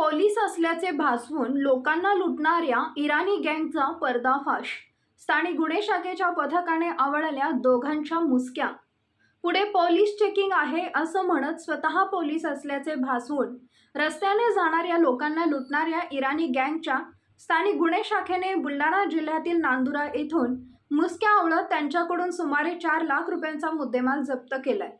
Police असल्याचे भासवून लोकांना लुटणाऱ्या इराणी गँगचा पर्दाफाश. स्थानिक गुन्हे शाखेच्या पथकाने आवळल्या दोघांच्या मुसक्या. पुढे पोलीस चेकिंग आहे असं म्हणत स्वतः पोलीस असल्याचे भासवून रस्त्याने जाणाऱ्या लोकांना लुटणाऱ्या इराणी गँगच्या स्थानिक गुन्हे शाखेने बुलढाणा जिल्ह्यातील नांदुरा येथून मुसक्या आवळत त्यांच्याकडून सुमारे चार लाख रुपयांचा मुद्देमाल जप्त केलाय.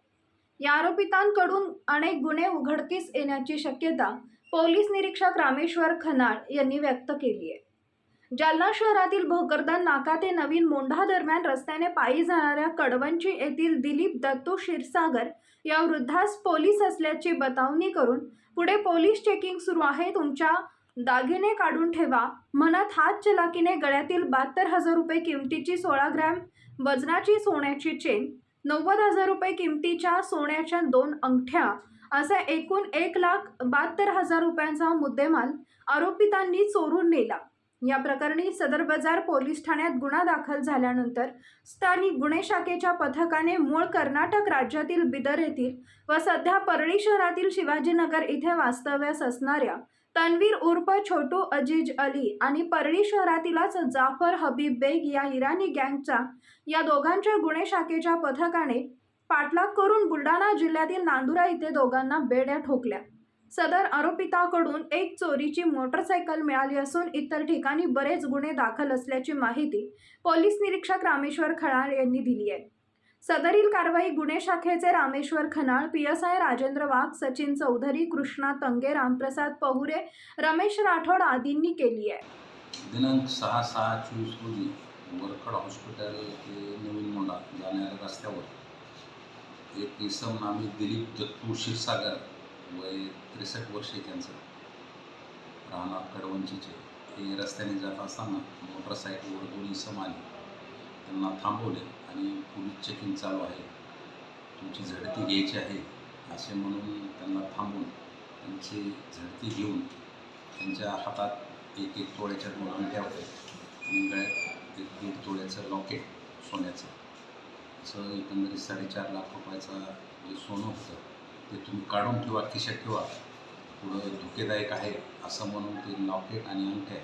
या आरोपितांकडून अनेक गुन्हे उघडकीस येण्याची शक्यता पोलीस निरीक्षक रामेश्वर खनाळ यांनी व्यक्त केली आहे. जालना शहरातील भोकरदन नाका ते नवीन मोंढा दरम्यान रस्त्याने पायी जाणाऱ्या कडवंची येथील दिलीप दत्तू क्षीरसागर या वृद्धास पोलीस असल्याची बतावणी करून पुढे पोलीस चेकिंग सुरू आहे तुमच्या दागिने काढून ठेवा. म्हणत हात चलाकीने गळ्यातील बहात्तर हजार रुपये किमतीची सोळा ग्रॅम वजनाची सोन्याची चेन नव्वद हजार रुपये किमतीच्या सोन्याच्या दोन अंगठ्या असा एकूण एक लाख बहात्तर हजार रुपयांचा मुद्देमाल आरोपितांनी चोरून नेला. या प्रकरणी सदर बाजार पोलीस ठाण्यात गुन्हा दाखल झाल्यानंतर स्थानिक गुन्हे शाखेच्या पथकाने मूळ कर्नाटक राज्यातील बिदर येथील व सध्या परळी शहरातील शिवाजीनगर इथे वास्तव्यास असणाऱ्या तन्वीर उर्फ छोटू अजीज अली आणि परळी शहरातीलच जाफर हबीब बेग या इराणी गँगच्या या दोघांच्या गुन्हे शाखेच्या पथकाने पाठलाग करून बुलढाणा जिल्ह्यातील नांदुरा इथे दोघांना बेड्या ठोकल्या. सदर आरोपिताकडून एक चोरीची मोटरसायकल मिळाली असून इतर ठिकाणी बरेच गुन्हे दाखल असल्याची माहिती पोलीस निरीक्षक रामेश्वर खळाळ यांनी दिली आहे. सदरील कारवाई गुन्हे शाखेचे Rameshwar Khanal P S I Rajendra Wagh Sachin Chaudhari Krishna Tange Ramprasad Pahure Ramesh Rathod आदींनी केली आहे. दिनांक सहा सहा चोवीस रोजी वरखड हॉस्पिटल ते नवीन मोंडा जाणाऱ्या रस्त्यावर एक इसम नामी दिलीप दत्तू क्षीरसागर वय त्रेसष्ट वर्षे त्यांचं राहणार कडवंचीचे. हे रस्त्याने जात असताना मोटरसायकलवर दोन इसम आली. त्यांना थांबवले आणि पोलीस चेकिंग चालू आहे. तुमची झडती घ्यायची आहे असे म्हणून त्यांना थांबून त्यांची झडती घेऊन त्यांच्या हातात एक एक तोळ्याच्या दोन अंगठ्या होत्या आणि गळ्यात एक दीड तोळ्याचं लॉकेट सोन्याचं. असं एकंदरीत साडेचार लाख रुपयाचा जे सोनं होतं ते तुम्ही काढून ठेवा खिशात ठेवा. पुढं धोकेदायक आहे असं म्हणून ते लॉकेट आणि अंगठ्या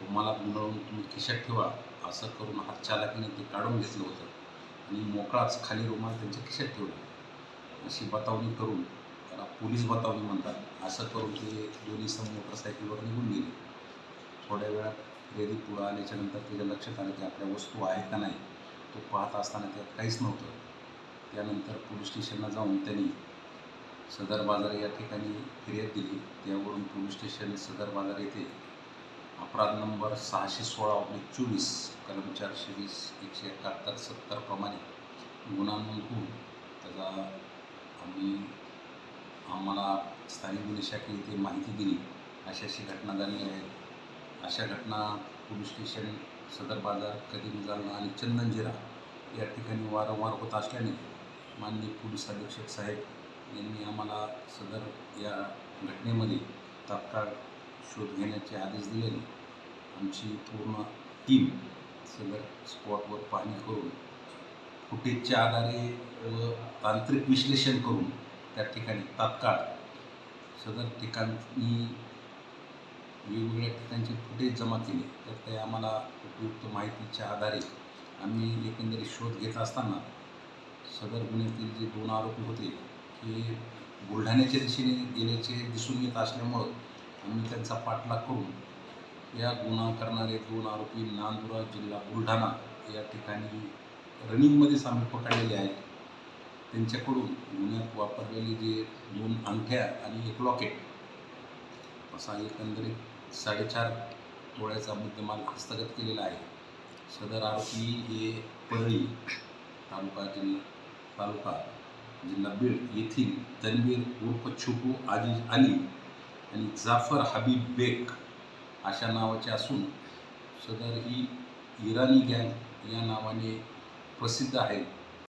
रुमालात गुंडळून तुम्ही खिशात ठेवा. असं करून हात चालकीने ते काढून घेतलं होतं. आणि मोकळाच खाली रुमाल त्यांच्या खिशात ठेवला. अशी बतावणी करून त्याला पोलीस बतावणी म्हणतात. असं करून ते दोन्ही सम मोटरसायकलवर निघून गेले. थोड्या वेळात रेडी पुढं आल्याच्यानंतर त्याच्या लक्षात आलं की आपल्या वस्तू आहेत का नाही तो पाहत असताना त्यात काहीच नव्हतं. त्यानंतर पोलीस स्टेशनला जाऊन त्यांनी सदर बाजार या ठिकाणी फिर्याद दिली. त्यावरून पोलीस स्टेशन सदर बाजार येथे अपराध नंबर सहाशे सोळा ऑब्लिक चोवीस कलम चारशे वीस एकशे एकाहत्तर सत्तरप्रमाणे गुन्हा नोंद होऊन त्याचा आम्ही आम्हाला स्थानिक गुन्हे शाखेने ते माहिती दिली. अशी अशी घटना झाली आहे. अशा घटना पोलीस स्टेशन सदर बाजार कदीम जालना आणि चंदनजिरा या ठिकाणी वारंवार होत असल्याने माननीय पोलीस अधीक्षक साहेब यांनी आम्हाला सदर या घटनेमध्ये तात्काळ शोध घेण्याचे आदेश दिल्याने आमची पूर्ण टीम सगळं स्पॉटवर पाहणी करून फुटेजच्या आधारे व तांत्रिक विश्लेषण करून त्या ठिकाणी तात्काळ सदर ठिकाणी वेगवेगळ्या ठिकाणचे फुटेज जमा केले. तर ते आम्हाला उपयुक्त माहितीच्या आधारे आम्ही एकंदरीत शोध घेत असताना सदर गुन्ह्यातील जे दोन आरोपी होते हे बुलढाण्याच्या दिशेने गेल्याचे दिसून येत असल्यामुळं आम्ही त्यांचा पाठलाग करून या गुन्हा करणारे दोन आरोपी नांदुरा जिल्हा बुलढाणा या ठिकाणी रनिंगमध्येच आम्ही पकडलेले आहेत. त्यांच्याकडून गुन्ह्यात वापरलेले जे दोन अंगठ्या आणि एक लॉकेट असा एकंदरीत साडेचार तोळ्याचा मुद्देमाल हस्तगत केलेला आहे. सदर आरोपी हे परळी तालुका जिल्हा तालुका जिल्हा बीड येथील तनवीर उर्फ छोटू आजी अली आणि जाफर हबीब बेग अशा नावाचे असून सदर ही इराणी गँग या नावाने प्रसिद्ध आहेत.